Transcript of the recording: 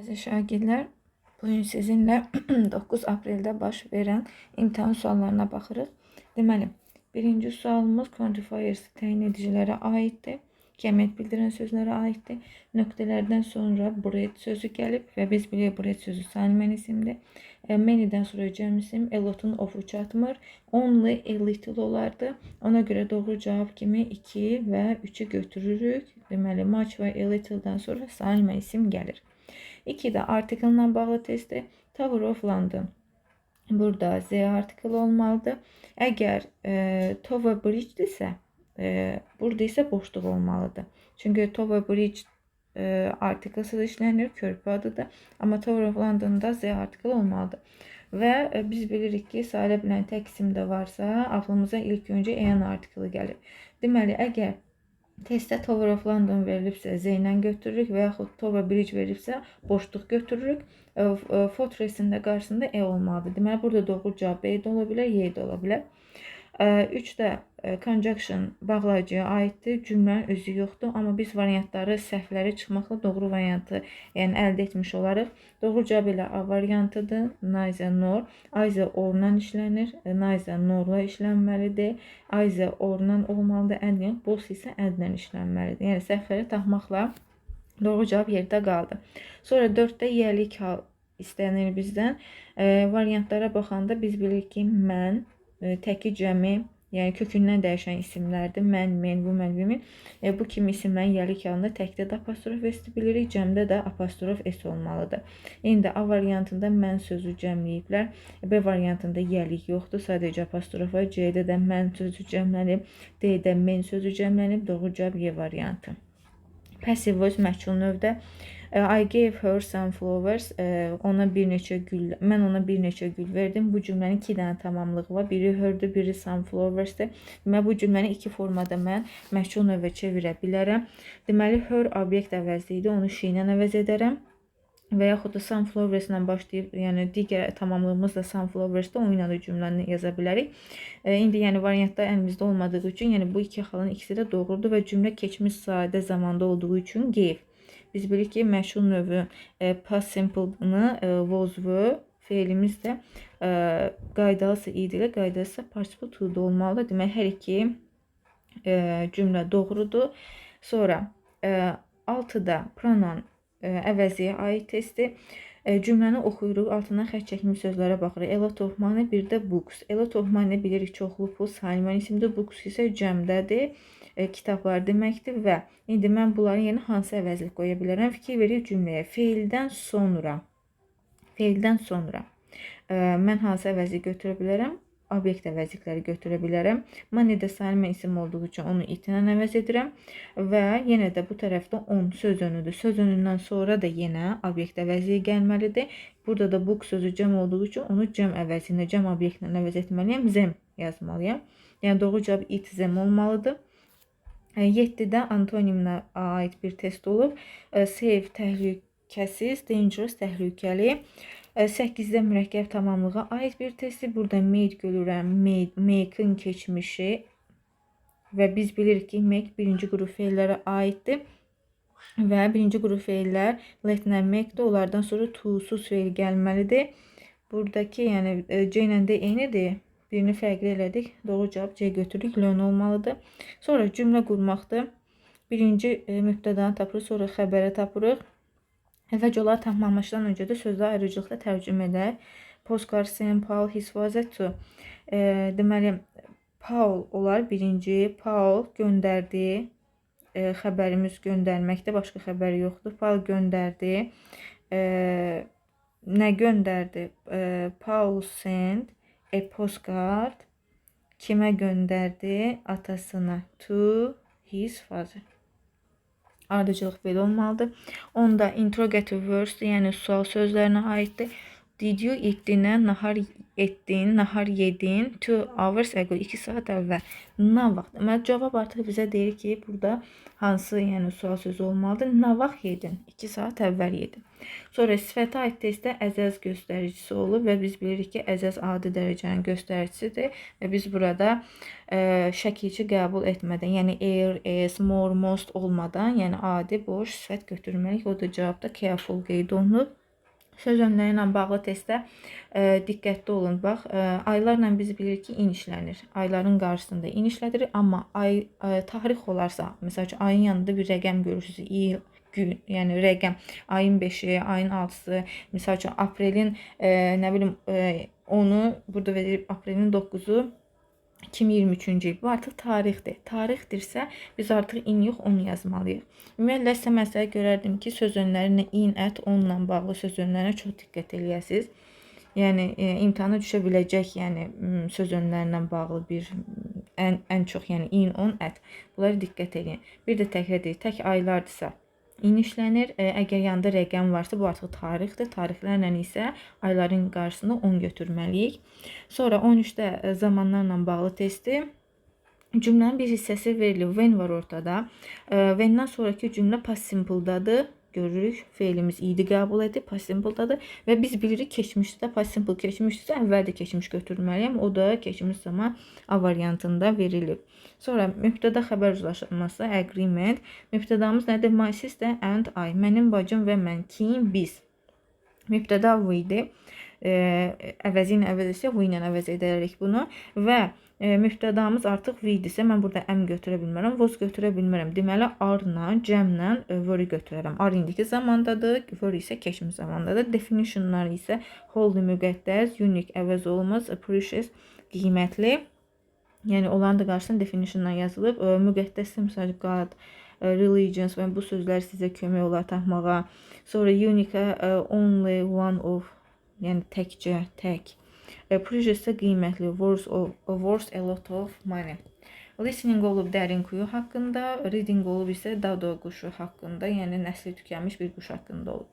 Əziz şagirdlər, bu gün sizinlə 9 apreldə baş verən imtahan suallarına baxırıq. Deməli, birinci sualımız quantifiers təyin edicilərə aiddir. Kəmiyyət bildirən sözlərə aiddir. Nöqtələrdən sonra bread sözü gəlib və biz bilirik bread sözü salimən isimdir. E, Many'dən sonra cəm isim, a lot-un of-u çatmır. Only, a little olardı. Ona görə doğru cavab kimi 2 və 3-ü götürürük. Deməli, much və a little-dan sonra salimən isim gəlir. 2'de article'la bağlı testi Tower of London. Burada Z article olmalıdır. Eğer e, Tower Bridge ise e, burada ise boşluq olmalıdır. Çünkü Tower Bridge e, artiklesiz işlənir, körpü adıdır. Amma Tower of London'da Z article olmalıdır. Və e, biz bilirik ki, sayıla bilən tək isim də varsa, ağlımıza ilk öncə EN artiklı gəlir. Deməli, əgər Testdə Tower of London verilibsə Z ilə götürürük və yaxud Tower Bridge verilibsə boşluq götürürük. E, e, Fortress-in də qarşısında E olmalıdır. Deməli burada doğru cavab B də ola bilər, Y də ola bilər. 3-də conjunction bağlayıcıya aiddir. Cümlənin özü yoxdur, amma biz variantları səhvləri çıxmaqla doğru variantı, yəni əldə etmiş olarıq. Doğru cavab elə A variantıdır. Neither nor. Either or-la işlənir. Neither nor-la işlənməlidir. Either or-la olmalıdır. Yox, both isə and-la işlənməlidir. Yəni səhvləri tapmaqla doğru cavab yerdə qaldı. Sonra 4-də yəlik hal istənir bizdən. E, variantlara baxanda biz bilirik ki, mən e, təki cəmi, yəni kökündən dəyişən isimlərdir. Mən, men, woman, women. E, bu kimi isimlərin yəlik halında təkdə də apostrof s bilirik, cəmdə də apostrof s olmalıdır. İndi A variantında mən sözü cəmləyiblər. B variantında yəlik yoxdur, sadəcə apostrof var. C-də də mən sözü cəmlənib, D-də men sözü cəmlənib. Doğru cavab Y variantı. Passive voice məchul növdə I gave her some flowers. E, ona bir neçə gül, mən ona bir neçə gül verdim. Bu cümlənin iki dənə tamamlığı var. Biri her-dür, biri some flowers-dir. Bu cümləni iki formada mən məchul növə çevirə bilərəm. Deməli her obyekt əvəzi idi. Onu she ilə əvəz edərəm və yaxud da sunflowers ilə başlayıb, yəni digər tamamlığımız da sunflowers-də onun ilə də cümləni yaza bilərik. E, indi yəni variantda əlimizdə olmadığı üçün, yəni bu iki halın ikisi də doğrudur və cümlə keçmiş sadə zamanda olduğu üçün gave. Biz bilirik ki, məşhur növü e, past simple-nı e, was were feilimiz də e, qaydalısa id ilə, qaydalısa participle to-da olmalıdır. Deməli hər iki e, cümlə doğrudur. Sonra e, 6-da pronoun e, əvəziyə aid testi. E, cümləni oxuyuruq, altından xətt çəkilmiş sözlərə baxırıq. A lot of money, bir də books. A lot of money bilirik çoxlu pul, salimən isimdir. Books isə cəmdədir, e, kitablar deməkdir və indi mən bunların yerinə hansı əvəzlik qoya bilərəm? Fikir verib cümləyə. Feildən sonra. Feildən sonra. E, mən hansı əvəzi götürə bilərəm? Obyekt əvəzlikləri götürə bilərəm. Money-də salimə isim olduğu üçün onu it-ilə əvəz edirəm və yenə də bu tərəfdə on söz önüdür. Söz önündən sonra da yenə obyekt əvəzliyi gəlməlidir. Burada da book sözü cəm olduğu üçün onu cəm əvəzinə, cəm obyektlə əvəz etməliyəm. Zem yazmalıyam. Yəni doğru cavab it zem olmalıdır. 7-də antoniminə aid bir test olub. Safe təhlükəsiz, dangerous təhlükəli. 8-də mürəkkəb tamamlığa aid bir testi. Burada made görürəm. Make-in keçmişi və biz bilirik ki, make birinci qrup feillərə aiddir. Və birinci qrup feillər let-lə make-dir. Onlardan sonra to-suz feil gəlməlidir. Buradakı, yəni C ilə D eynidir. Birini fərqli elədik. Doğru cavab C götürürük. Learn olmalıdır. Sonra cümlə qurmaqdır. Birinci mübtədanı tapırıq, sonra xəbərə tapırıq. Əvvəlcə onları tamamlamışdan öncə də sözləri ayrıcılıqda tərcümə edək. Postcard St. Paul his to. E, deməli, Paul olar birinci. Paul göndərdi. E, xəbərimiz göndərməkdə, başqa xəbər yoxdur. Paul göndərdi. E, nə göndərdi? E, Paul sent a postcard kimə göndərdi? Atasına. To his father ardıcılıq belə olmalıdır. Onda interrogative words, yəni sual sözlərinə aiddir. Did you dinner? Nahar etdin, nahar yedin. Two hours ago. 2 saat əvvəl. Nə vaxt? Deməli cavab artıq bizə deyir ki, burada hansı, yəni sual sözü olmalıdır? Nə vaxt yedin? 2 saat əvvəl yedim. Sonra sifətə aid testdə əzəz göstəricisi olur və biz bilirik ki, əzəz adi dərəcənin göstəricisidir və biz burada ə, şəkilçi qəbul etmədən, yəni air, is, more, most olmadan, yəni adi boş sifət götürməliyik. O da cavabda careful qeyd olunub. Söz önləri ilə bağlı testdə ə, diqqətli olun. Bax, ə, aylarla biz bilirik ki, inişlənir. Ayların qarşısında inişlədir, amma ay ə, tarix olarsa, məsəl üçün ayın yanında bir rəqəm görürsüz, il, gün, yəni rəqəm ayın 5-i, ayın 6-sı, məsəl üçün aprelin ə, nə bilim ə, 10-u burada verilib aprelin 9-u 2023-cü il. Bu artıq tarixdir. Tarixdirsə biz artıq in yox, onu yazmalıyıq. Ümumiyyətlə sizə məsələ görərdim ki, söz önlərinə in, ət, onunla bağlı söz önlərinə çox diqqət eləyəsiniz. Yəni e, imtahana düşə biləcək, yəni söz önlərindən bağlı bir ən ən çox, yəni in, on, ət. Bunlara diqqət edin. Bir də təkrar deyək, tək aylardırsa inişlənir. E, əgər yanında rəqəm varsa, bu artıq tarixdir. Tarixlərlə isə ayların qarşısında 10 götürməliyik. Sonra 13-də e, zamanlarla bağlı testi Cümlənin bir hissəsi verilib. When var ortada. E, When-dən sonraki cümlə past simple-dadır. Görürük. Feilimiz idi qəbul edib past simple-dadır və biz bilirik keçmişdə past simple keçmişdirsə əvvəl də keçmiş götürməliyəm. O da keçmiş zaman A variantında verilib. Sonra mübtəda xəbər uzlaşması, agreement. Mübtədamız nədir? My sister and I. Mənim bacım və mən. Kim? Biz. Mübtəda we idi. E, əvəzi ilə əvəz etsək, we ilə əvəz edərək bunu və e, mübtədamız artıq idisə mən burada am götürə bilmərəm, was götürə bilmərəm. Deməli are-la, cəmlə e, were götürərəm. Are indiki zamandadır, were isə keçmiş zamandadır. Definitionlar isə holy müqəddəs, unique əvəz olunmaz, precious qiymətli. Yəni onların da qarşısına definitionlar yazılıb. Ə, Müqəddəs misal God, ə, religions və bu sözlər sizə kömək olar tapmağa. Sonra unique ə, only one of, yəni təkcə, tək. Ə, Precious isə qiymətli, worth worth a lot of money. Listening olub dərin quyu haqqında, reading olub isə dado quşu haqqında, yəni nəsli tükənmiş bir quş haqqında olub.